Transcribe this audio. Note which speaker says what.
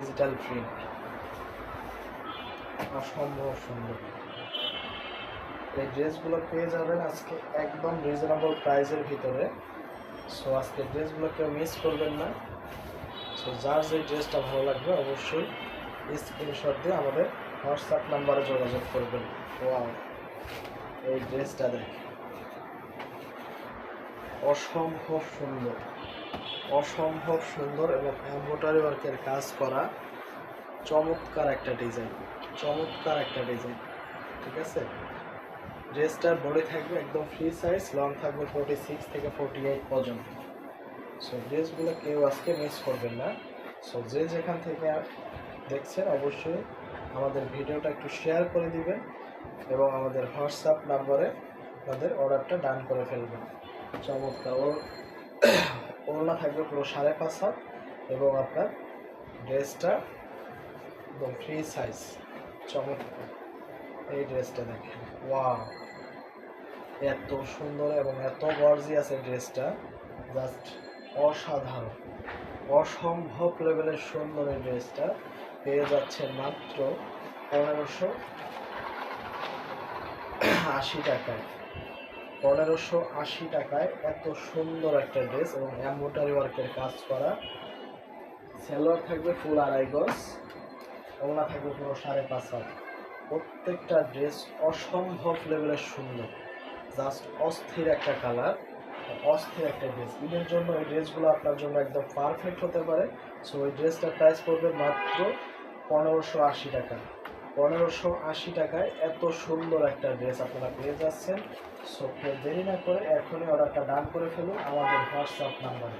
Speaker 1: Digital print অসম্ভব সুন্দর এই ড্রেসগুলো পেয়ে যাবেন আজকে একদম রিজনেবল প্রাইসের ভিতরে। সো আজকে ড্রেসগুলো কেউ মিস করবেন না। সো যার যে ড্রেসটা ভালো লাগবে অবশ্যই স্ক্রিনশট দিয়ে আমাদের হোয়াটসঅ্যাপ নাম্বারে যোগাযোগ করবেন। ওয়াও এই ড্রেসটা দেখ অসম্ভব সুন্দর। অসম্ভব সুন্দর এবং এম্ব্রয়ডারি ওয়ার্কের কাজ করা চমৎকার একটা ডিজাইন, চমৎকার একটা ডিজাইন, ঠিক আছে? ড্রেসটার বডি থাকবে একদম ফ্রি সাইজ লং থাকবে ফোর্টি সিক্স থেকে ফোর্টি এইট পর্যন্ত। সো ড্রেসগুলো কেউ আজকে মিস করবেন না। সো যে যেখান থেকে দেখছেন, অবশ্যই আমাদের ভিডিওটা একটু শেয়ার করে দিবেন এবং আমাদের হোয়াটসঅ্যাপ নাম্বারে আপনাদের অর্ডারটা ডান করে ফেলবেন। চমৎকার। ওর ওড়না থাকবে পুরো সাড়ে পাঁচ হাত এবং আপনার ড্রেসটা একদম ফ্রি সাইজ চমৎকার। এই ড্রেসটা দেখেন, ওয়াও। এত সুন্দর এবং এত গর্জিয়াস এই ড্রেসটা, জাস্ট অসাধারণ। অসম্ভব লেভেলের সুন্দর এই ড্রেসটা পেয়ে যাচ্ছে মাত্র পনেরোশো আশি টাকায়। পনেরোশো আশি টাকায় এত সুন্দর একটা ড্রেস এবং এম্ব্রয়ডারি ওয়ার্কের কাজ করা। সেলোয়ার থাকবে ফুল আড়াই গজ ওনা থাকবে পুরো সাড়ে পাঁচ হাত। প্রত্যেকটা ড্রেস অসম্ভব লেভেলের সুন্দর। জাস্ট অস্থির একটা কালার, অস্থির একটা ড্রেস। ঈদের জন্য এই ড্রেসগুলো আপনার জন্য একদম পারফেক্ট হতে পারে। সো ওই ড্রেসটার প্রাইস পড়বে মাত্র পনেরোশো আশি টাকা। পনেরোশো আশি টাকায় এত সুন্দর একটা ড্রেস আপনারা পেয়ে যাচ্ছেন। সো দেরি না করে এখনই অর্ডারটা ডান করে ফেলুন আমাদের হোয়াটসঅ্যাপ নাম্বারে।